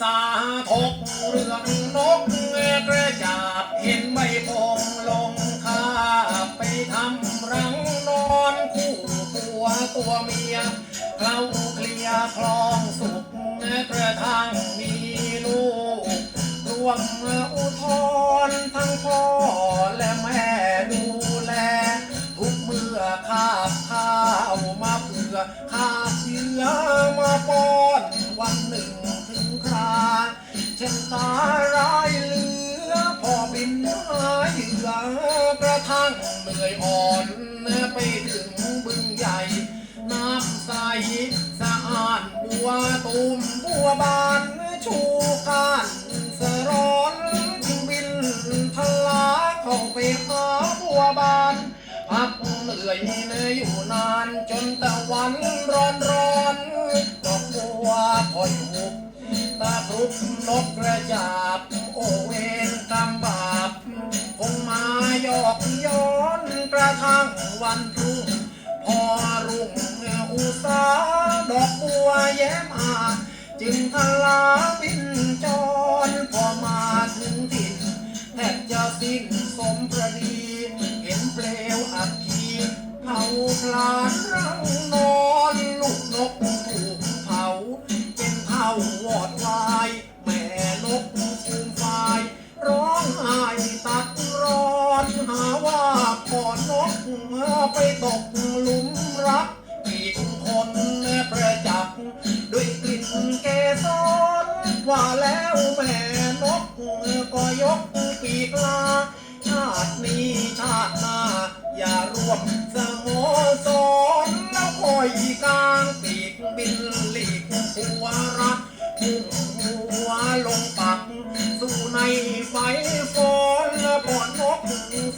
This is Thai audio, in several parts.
สาทกเรื่องนกกระจาบเห็นใบพงลงคาไปทำรังนอนคู่ตัวตัวเมียเราเคลียคลองสุกกระทางมีลูกรวมอุทธรทั้งพ่อและแม่ดูแล ทุกเมื่อคาบข้าวมาเผื่อคาเสือมาป้อนวันหนึ่ง ถึงคราเช่นตาร้ายเหลือพอบินหายเหยื่อกระทั่งเหนื่อยอ่อนไปถึงบึงใหญ่ น้ำใสสะอาดบัวตูมบัวบานชูการสร้อนจึงบินทะลาเข้าไปหาบัวบานพักเหนื่อยเนยอยู่นานจนตะวันร้อนร้อนดอกบัวคอย ทุบนกกระจาบ โอเวนกำบาป คงมาหยอกย้อนกระทั่งวันรุ่ง พอรุ่งอุตสาดอกบัวแย้มอาจึงทลาบินจรพอมาถึงถิ่นแทบจะสิ้นสมประดี เห็นเปลวอัคคีเผาพลานรัง ไปตกหลุมรัก อีกคนประจักษ์ด้วยกลิ่นเกสรว่าแล้วแม่นกก็ยกปีกลา ชาตินี้ชาติหน้า อย่ารวมสโมสรแล้วคอยกลางปีกบินหลีกหัวรักพุ่งหัวลงปัก สู่ในไฟฟอนปอนก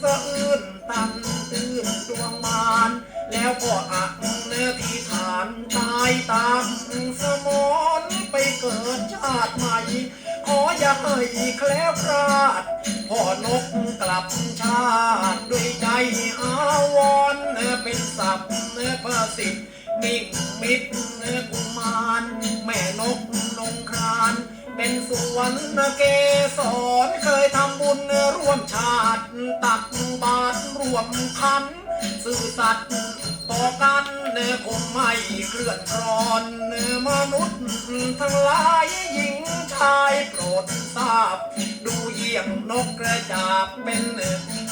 สะอื้นื่นดวงมานแล้วก็อักเนื้อที่ฐานตายตามสมอนไปเกิดชาติใหม่ ขออย่าให้แคล้วคลาดพ่อนกกลับชาติ ด้วยใจอาวรณ์เป็นสับประสิทธิ์นิ่งมิตรกุมารแม่นกนงครานเป็นสวนเกสรเคยทำบุญร่วมชาติตักบา วมคัน สื่อสัตย์ต่อกันคงไม่เคลื่อนคลอนมนุษย์ทั้งหลายหญิงชายโปรดทราบ ดูเยี่ยงนกกระจาบเป็น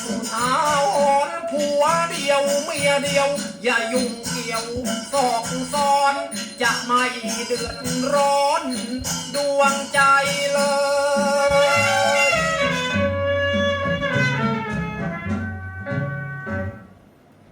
ผู้ท้าอ่อนผัวเดียวเมียเดียว อย่ายุ่งเกี่ยวซอกซ้อน จะไม่เดือดร้อน ดวงใจเลย